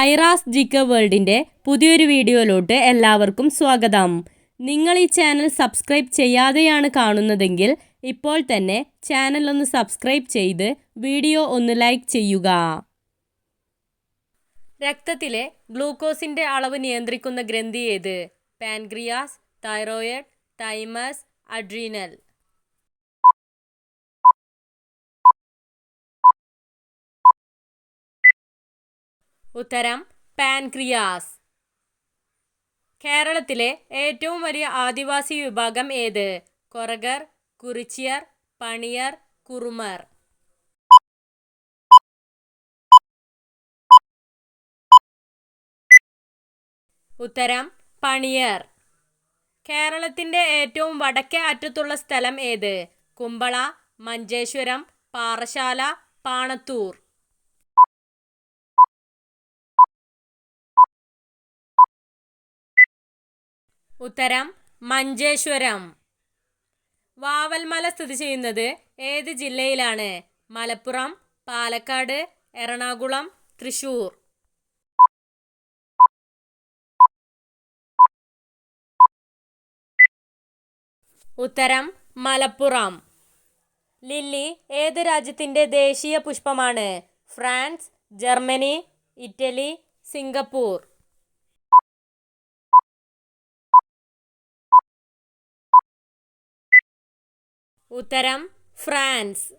ഐറാസ് ജിക്ക വേൾഡിന്റെ പുതിയൊരു വീഡിയോയിലോട്ട് എല്ലാവർക്കും സ്വാഗതം. നിങ്ങൾ ഈ ചാനൽ സബ്സ്ക്രൈബ് ചെയ്യാതെയാണ് കാണുന്നതെങ്കിൽ ഇപ്പോൾ തന്നെ ചാനൽ ഒന്ന് സബ്സ്ക്രൈബ് ചെയ്ത് വീഡിയോ ഒന്ന് ലൈക്ക് ചെയ്യുക. രക്തത്തിലെ ഗ്ലൂക്കോസിന്റെ അളവ് നിയന്ത്രിക്കുന്ന ഗ്രന്ഥി ഏത്? Pancreas thyroid thymus adrenal. ഉത്തരം പാൻക്രിയാസ്. കേരളത്തിലെ ഏറ്റവും വലിയ ആദിവാസി വിഭാഗം ഏത്? കൊറഗർ കുറിച്ചിയർ പണിയർ കുറുമർ. ഉത്തരം പണിയർ. കേരളത്തിന്റെ ഏറ്റവും വടക്കേ അറ്റത്തുള്ള സ്ഥലം ഏത്? കുമ്പള മഞ്ചേശ്വരം പാറശാല പാണത്തൂർ. ഉത്തരം മഞ്ചേശ്വരം. വാവൽമല സ്ഥിതി ചെയ്യുന്നത് ഏത് ജില്ലയിലാണ്? മലപ്പുറം പാലക്കാട് എറണാകുളം തൃശൂർ. ഉത്തരം മലപ്പുറം. ലില്ലി ഏത് രാജ്യത്തിന്റെ ദേശീയ പുഷ്പമാണ്? France Germany Italy Singapore. ഉത്തരം ഫ്രാൻസ്.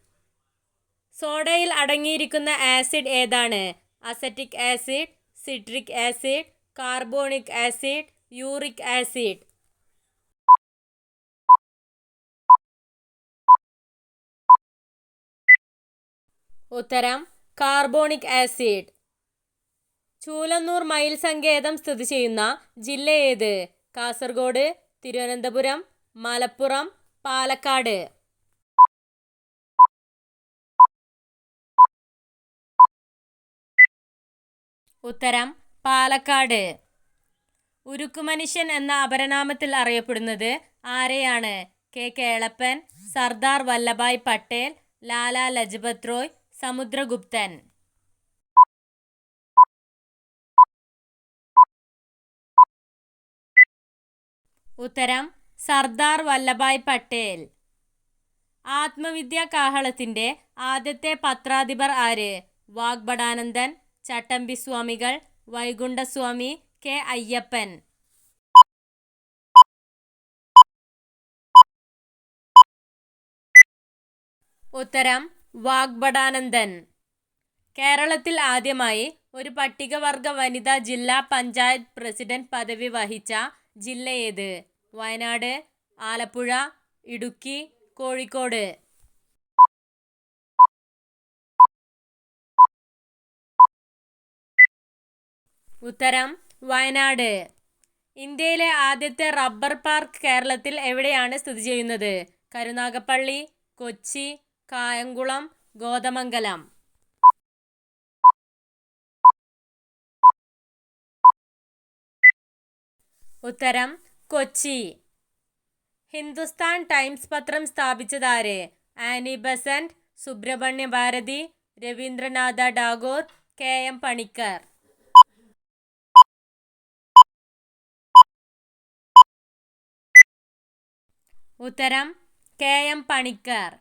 സോഡയിൽ അടങ്ങിയിരിക്കുന്ന ആസിഡ് ഏതാണ്? Acetic acid citric acid carbonic acid uric acid. ഉത്തരം കാർബോണിക് ആസിഡ്. ചൂലന്നൂർ മയിൽ സങ്കേതം സ്ഥിതി ചെയ്യുന്ന ജില്ല ഏത്? കാസർഗോഡ് തിരുവനന്തപുരം മലപ്പുറം പാലക്കാട്. ഉത്തരം പാലക്കാട്. ഉരുക്കുമനുഷ്യൻ എന്ന അപരനാമത്തിൽ അറിയപ്പെടുന്നത് ആരെയാണ്? കെ. കേളപ്പൻ സർദാർ വല്ലഭായ് പട്ടേൽ ലാലാ ലജ്പത് റോയ് സമുദ്രഗുപ്തൻ. ഉത്തരം സർദാർ വല്ലഭായ് പട്ടേൽ. ആത്മവിദ്യാ കാഹളത്തിന്റെ ആദ്യത്തെ പത്രാധിപർ ആര്? വാഗ്ബടാനന്ദൻ ചട്ടമ്പിസ്വാമികൾ വൈകുണ്ഠസ്വാമി കെ അയ്യപ്പൻ. ഉത്തരം വാഗ്ബടാനന്ദൻ കേരളത്തിൽ ആദ്യമായി ഒരു പട്ടികവർഗ വനിതാ ജില്ലാ പഞ്ചായത്ത് പ്രസിഡന്റ് പദവി വഹിച്ച ജില്ല ഏത്? വയനാട് ആലപ്പുഴ ഇടുക്കി കോഴിക്കോട്. ഉത്തരം വയനാട്. ഇന്ത്യയിലെ ആദ്യത്തെ റബ്ബർ പാർക്ക് കേരളത്തിൽ എവിടെയാണ് സ്ഥിതി ചെയ്യുന്നത്? കരുനാഗപ്പള്ളി കൊച്ചി കായംകുളം ഗോതമംഗലം. ഉത്തരം കൊച്ചി. ഹിന്ദുസ്ഥാൻ ടൈംസ് പത്രം സ്ഥാപിച്ചതാര്? Annie Besant Subramania Bharati Rabindranath Tagore K M Panikkar. ഉത്തരം കെ എം പണിക്കർ.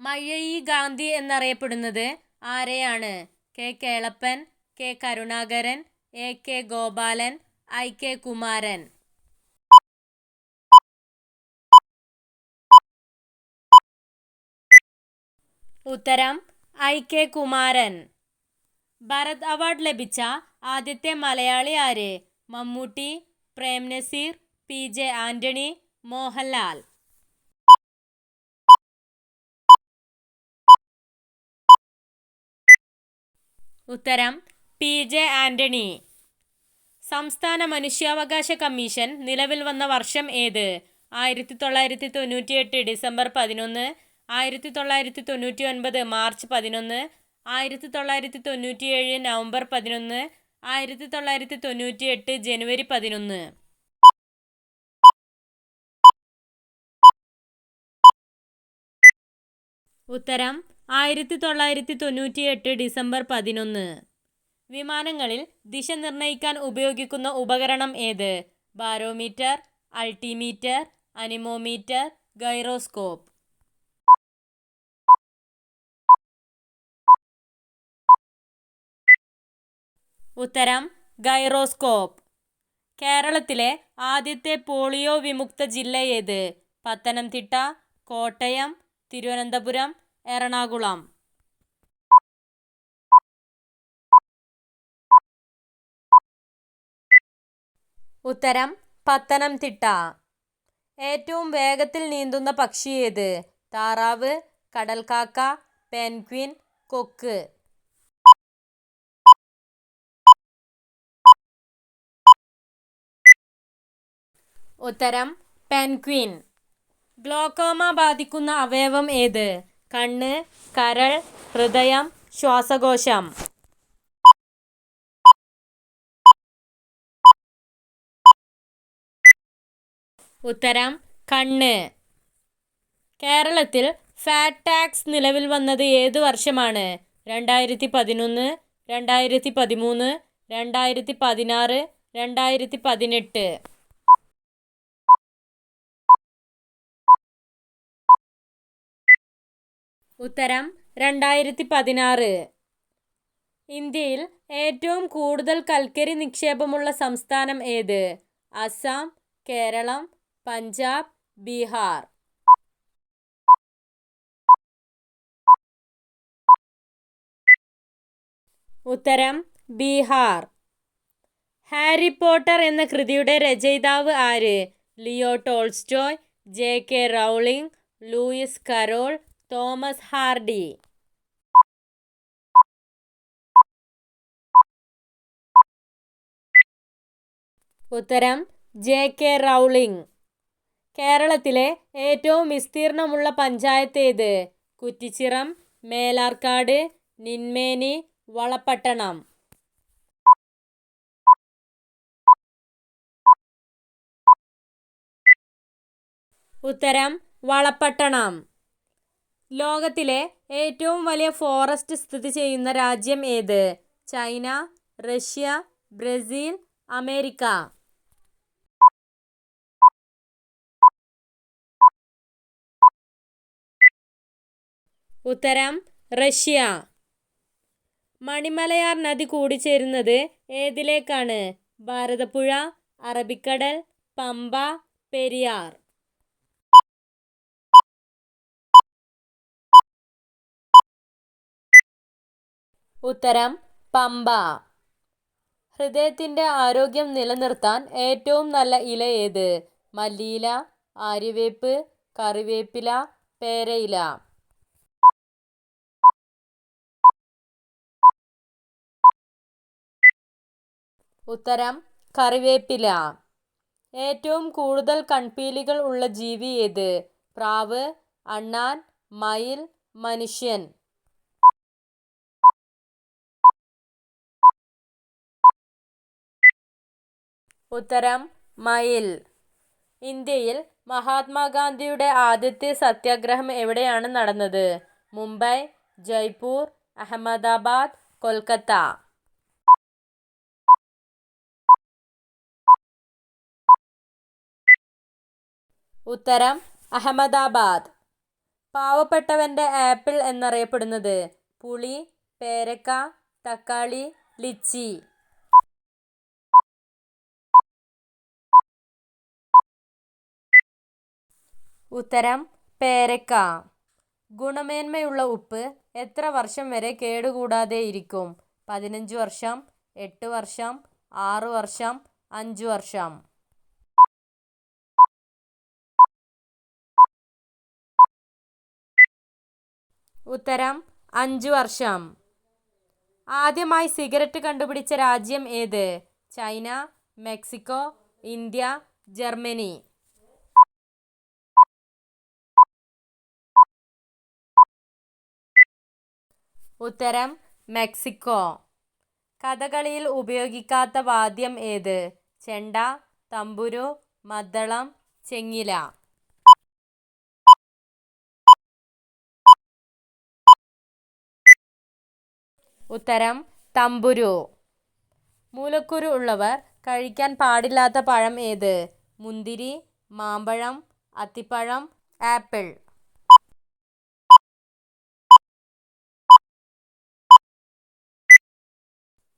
മയ്യഴി ഗാന്ധി എന്നറിയപ്പെടുന്നത് ആരെയാണ്? K Kelappan K Karunakaran A K Gopalan I K Kumaran. ഉത്തരം I K Kumaran. Bharat award ലഭിച്ച ആദ്യത്തെ മലയാളി ആര്? Mammootty Prem Nazir P J Antony Mohanlal. ഉത്തരം P J Antony. സംസ്ഥാന മനുഷ്യാവകാശ കമ്മീഷൻ നിലവിൽ വന്ന വർഷം ഏത്? ആയിരത്തി തൊള്ളായിരത്തി തൊണ്ണൂറ്റി എട്ട് ഡിസംബർ പതിനൊന്ന് ആയിരത്തി തൊള്ളായിരത്തി തൊണ്ണൂറ്റി ഒൻപത് മാർച്ച് പതിനൊന്ന് ആയിരത്തി തൊള്ളായിരത്തി തൊണ്ണൂറ്റി ഏഴ് നവംബർ പതിനൊന്ന് ആയിരത്തി തൊള്ളായിരത്തി തൊണ്ണൂറ്റി എട്ട് ജനുവരി പതിനൊന്ന്. ഉത്തരം ആയിരത്തി തൊള്ളായിരത്തി തൊണ്ണൂറ്റിയെട്ട് ഡിസംബർ പതിനൊന്ന്. വിമാനങ്ങളിൽ ദിശ നിർണയിക്കാൻ ഉപയോഗിക്കുന്ന ഉപകരണം ഏത്? Barometer altimeter anemometer gyroscope. ഉത്തരം ഗൈറോസ്കോപ്പ്. കേരളത്തിലെ ആദ്യത്തെ പോളിയോ വിമുക്ത ജില്ല ഏത്? പത്തനംതിട്ട കോട്ടയം തിരുവനന്തപുരം എറണാകുളം. ഉത്തരം പത്തനംതിട്ട. ഏറ്റവും വേഗത്തിൽ നീന്തുന്ന പക്ഷി ഏത്? താറാവ് കടൽക്കാക്ക പെൻക്വിൻ കൊക്ക്. ഉത്തരം പെൻഗ്വിൻ. ഗ്ലോക്കോമ ബാധിക്കുന്ന അവയവം ഏത്? കണ്ണ് കരൾ ഹൃദയം ശ്വാസകോശം. ഉത്തരം കണ്ണ്. കേരളത്തിൽ ഫാറ്റ് ടാക്സ് നിലവിൽ വന്നത് ഏത് വർഷമാണ്? രണ്ടായിരത്തി പതിനൊന്ന് രണ്ടായിരത്തി പതിമൂന്ന് രണ്ടായിരത്തി പതിനാറ് രണ്ടായിരത്തി പതിനെട്ട് ഉത്തരം രണ്ടായിരത്തി പതിനാറ് ഇന്ത്യയിൽ ഏറ്റവും കൂടുതൽ കൽക്കരി നിക്ഷേപമുള്ള സംസ്ഥാനം ഏത്? അസം കേരളം പഞ്ചാബ് ബീഹാർ. ഉത്തരം ബീഹാർ. ഹാരി പോട്ടർ എന്ന കൃതിയുടെ രചയിതാവ് ആര്? Leo Tolstoy J K Rowling Lewis Carroll Thomas Hardy. ഉത്തരം ജെ കെ റൗളിംഗ്. കേരളത്തിലെ ഏറ്റവും വിസ്തീർണമുള്ള പഞ്ചായത്ത് ഏത്? കുറ്റിച്ചിറം മേലാർക്കാട് നിന്മേനി വളപട്ടണം. ഉത്തരം വളപട്ടണം. ലോകത്തിലെ ഏറ്റവും വലിയ ഫോറസ്റ്റ് സ്ഥിതി ചെയ്യുന്ന രാജ്യം ഏത്? China Russia Brazil America. ഉത്തരം റഷ്യ. മണിമലയാർ നദി കൂടിച്ചേരുന്നത് ഏതിലേക്കാണ്? ഭാരതപ്പുഴ അറബിക്കടൽ പമ്പ പെരിയാർ. ഉത്തരം പമ്പ. ഹൃദയത്തിന്റെ ആരോഗ്യം നിലനിർത്താൻ ഏറ്റവും നല്ല ഇല ഏത്? മല്ലിയില ആര്യവേപ്പ് കറിവേപ്പില പേരയില. ഉത്തരം കറിവേപ്പില. ഏറ്റവും കൂടുതൽ കൺപീലികൾ ഉള്ള ജീവി ഏത്? പ്രാവ് അണ്ണാൻ മയിൽ മനുഷ്യൻ. ഉത്തരം മയിൽ. ഇന്ത്യയിൽ മഹാത്മാഗാന്ധിയുടെ ആദ്യത്തെ സത്യാഗ്രഹം എവിടെയാണ് നടന്നത്? മുംബൈ ജയ്പൂർ അഹമ്മദാബാദ് കൊൽക്കത്ത. ഉത്തരം അഹമ്മദാബാദ്. പാവപ്പെട്ടവന്റെ ആപ്പിൾ എന്നറിയപ്പെടുന്നത് പുളി പേരക്ക തക്കാളി ലിച്ചി. ഉത്തരം പേരക്ക. ഗുണമേന്മയുള്ള ഉപ്പ് എത്ര വർഷം വരെ കേടുകൂടാതെ ഇരിക്കും? പതിനഞ്ച് വർഷം എട്ട് വർഷം ആറ് വർഷം അഞ്ച് വർഷം. ഉത്തരം അഞ്ച് വർഷം. ആദ്യമായി സിഗരറ്റ് കണ്ടുപിടിച്ച രാജ്യം ഏത്? China Mexico India Germany. ഉത്തരം മെക്സിക്കോ. കഥകളിയിൽ ഉപയോഗിക്കാത്ത വാദ്യം ഏത്? ചെണ്ട തമ്പുരു മദ്ദളം ചെങ്ങില. ഉത്തരം തമ്പുരു. മൂലക്കുരു ഉള്ളവർ കഴിക്കാൻ പാടില്ലാത്ത പഴം ഏത്? മുന്തിരി മാമ്പഴം അത്തിപ്പഴം ആപ്പിൾ.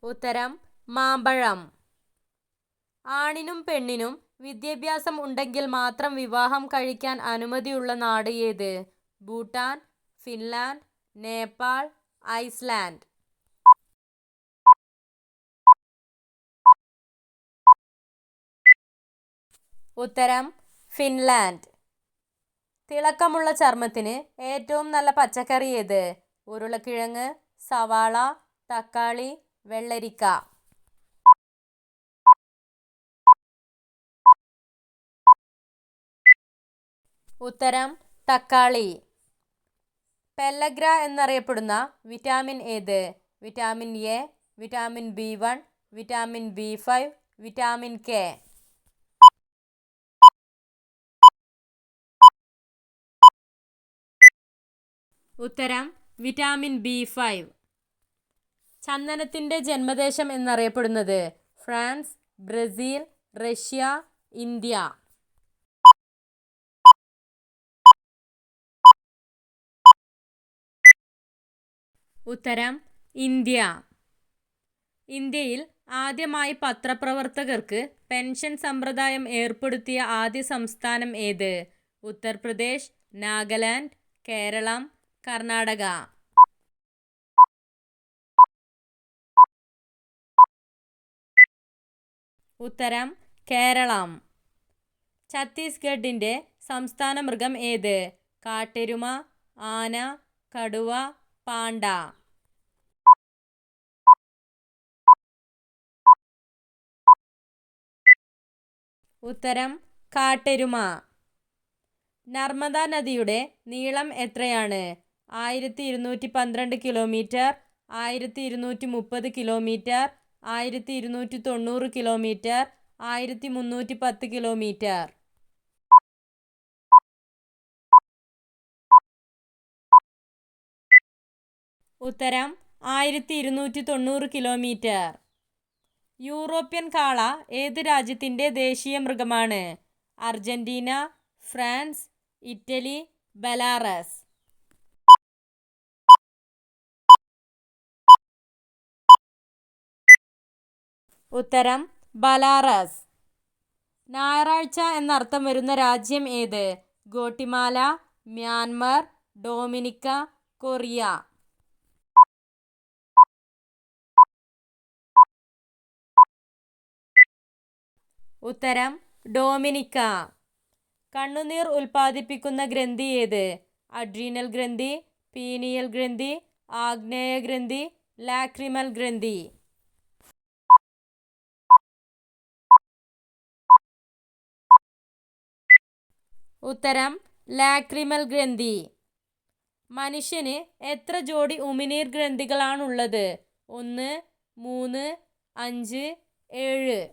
ഉത്തരം മാമ്പഴം. ആണിനും പെണ്ണിനും വിദ്യാഭ്യാസം ഉണ്ടെങ്കിൽ മാത്രം വിവാഹം കഴിക്കാൻ അനുമതിയുള്ള നാട് ഏത്? Bhutan Finland Nepal Iceland. ഉത്തരം ഫിൻലാൻഡ്. തിളക്കമുള്ള ചർമ്മത്തിന് ഏറ്റവും നല്ല പച്ചക്കറി ഏത്? ഉരുളക്കിഴങ്ങ് സവാള തക്കാളി വെള്ളരിക്ക. ഉത്തരം തക്കാളി. പെല്ലഗ്ര എന്നറിയപ്പെടുന്ന വിറ്റാമിൻ ഏത്? Vitamin A vitamin B one vitamin B five vitamin K. ഉത്തരം വിറ്റാമിൻ ബി ഫൈവ്. ചന്ദനത്തിന്റെ ജന്മദേശം എന്നറിയപ്പെടുന്നത് ഫ്രാൻസ് ബ്രസീൽ റഷ്യ ഇന്ത്യ. ഉത്തരം ഇന്ത്യ. ഇന്ത്യയിൽ ആദ്യമായി പത്രപ്രവർത്തകർക്ക് പെൻഷൻ സമ്പ്രദായം ഏർപ്പെടുത്തിയ ആദ്യ സംസ്ഥാനം ഏത്? ഉത്തർപ്രദേശ് നാഗാലാൻഡ് കേരളം കർണാടക. ഉത്തരം കേരളം. ഛത്തീസ്ഗഡിന്റെ സംസ്ഥാന മൃഗം ഏത്? കാട്ടെരുമ ആന കടുവ പാണ്ട. ഉത്തരം കാട്ടെരുമ. നർമ്മദ നദിയുടെ നീളം എത്രയാണ്? ആയിരത്തി ഇരുന്നൂറ്റി പന്ത്രണ്ട് കിലോമീറ്റർ ആയിരത്തി ഇരുന്നൂറ്റി മുപ്പത് കിലോമീറ്റർ ആയിരത്തി ഇരുന്നൂറ്റി തൊണ്ണൂറ് കിലോമീറ്റർ ആയിരത്തി മുന്നൂറ്റി പത്ത് കിലോമീറ്റർ. ഉത്തരം ആയിരത്തി ഇരുന്നൂറ്റി തൊണ്ണൂറ് കിലോമീറ്റർ. യൂറോപ്യൻ കാള ഏത് രാജ്യത്തിന്റെ ദേശീയ മൃഗമാണ്? Argentina France Italy Belarus. ഉത്തരം ബലാറസ്. ഞായറാഴ്ച എന്നർത്ഥം വരുന്ന രാജ്യം ഏത്? Guatemala Myanmar Dominica Korea. ഉത്തരം ഡോമിനിക്ക. കണ്ണുനീർ ഉൽപ്പാദിപ്പിക്കുന്ന ഗ്രന്ഥി ഏത്? അഡ്രീനൽ ഗ്രന്ഥി പീനിയൽ ഗ്രന്ഥി ആഗ്നേയ ഗ്രന്ഥി ലാക്രിമൽ ഗ്രന്ഥി. ഉത്തരം ലാക്രിമൽ ഗ്രന്ഥി. മനുഷ്യന് എത്ര ജോഡി ഉമിനീർ ഗ്രന്ഥികളാണുള്ളത്? ഒന്ന് മൂന്ന് അഞ്ച് ഏഴ്.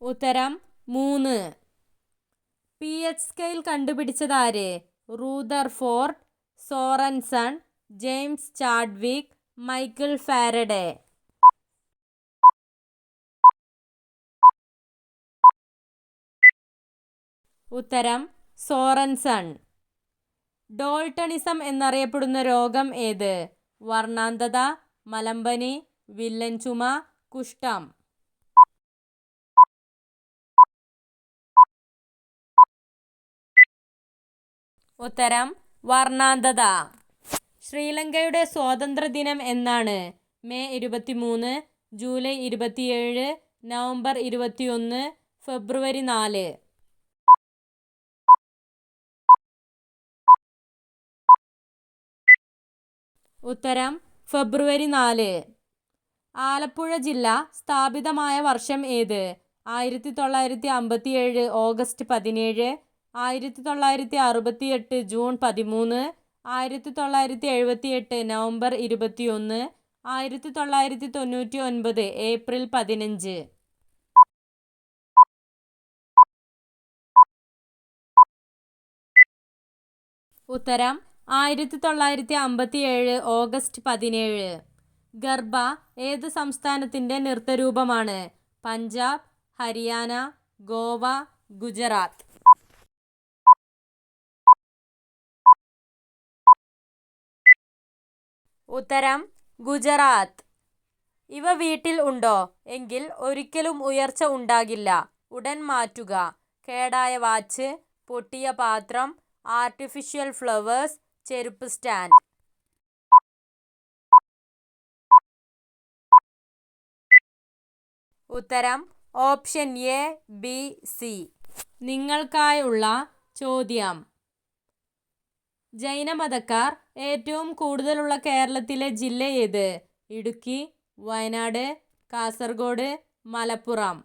ഉത്തരം മൂന്ന്. P. H. Scale കണ്ടുപിടിച്ചതാര്? Rutherford Sorensen James Chadwick Michael Faraday. ഉത്തരം സോറൻസൺ. ഡോൾട്ടണിസം എന്നറിയപ്പെടുന്ന രോഗം ഏത്? വർണാന്തത മലമ്പനി വില്ലൻ ചുമ കുഷ്ഠം. ഉത്തരം വർണാന്തത. ശ്രീലങ്കയുടെ സ്വാതന്ത്ര്യ ദിനം എന്നാണ്. മെയ് ഇരുപത്തിമൂന്ന് ജൂലൈ ഇരുപത്തിയേഴ് നവംബർ ഇരുപത്തിയൊന്ന് ഫെബ്രുവരി നാല്. ഉത്തരം ഫെബ്രുവരി നാല്. ആലപ്പുഴ ജില്ല സ്ഥാപിതമായ വർഷം ഏത്? ആയിരത്തി തൊള്ളായിരത്തി അമ്പത്തി ഏഴ് ഓഗസ്റ്റ് പതിനേഴ് ആയിരത്തി തൊള്ളായിരത്തി അറുപത്തി എട്ട് ജൂൺ പതിമൂന്ന് ആയിരത്തി തൊള്ളായിരത്തി എഴുപത്തി എട്ട് നവംബർ ഇരുപത്തിയൊന്ന് ആയിരത്തി തൊള്ളായിരത്തി തൊണ്ണൂറ്റി ഒൻപത് ഏപ്രിൽ പതിനഞ്ച്. ഉത്തരം ആയിരത്തി തൊള്ളായിരത്തി അമ്പത്തി ഏഴ് ഓഗസ്റ്റ് പതിനേഴ്. ഗർബ ഏത് സംസ്ഥാനത്തിന്റെ നൃത്തരൂപമാണ്? പഞ്ചാബ് ഹരിയാന ഗോവ ഗുജറാത്ത്. ഉത്തരം ഗുജറാത്ത്. ഇവ വീട്ടിൽ ഉണ്ടോ? എങ്കിൽ ഒരിക്കലും ഉയർച്ച ഉണ്ടാകില്ല. ഉടൻ മാറ്റുക. കേടായ വാച്ച് പൊട്ടിയ പാത്രം ആർട്ടിഫിഷ്യൽ ഫ്ലവേഴ്സ് ചെരുപ്പ് സ്റ്റാൻഡ്. ഉത്തരം ഓപ്ഷൻ എ ബി സി. നിങ്ങൾക്കായുള്ള ചോദ്യം. ജൈനമതക്കാർ ഏറ്റവും കൂടുതലുള്ള കേരളത്തിലെ ജില്ല ഏത്? ഇടുക്കി വയനാട് കാസർഗോഡ് മലപ്പുറം.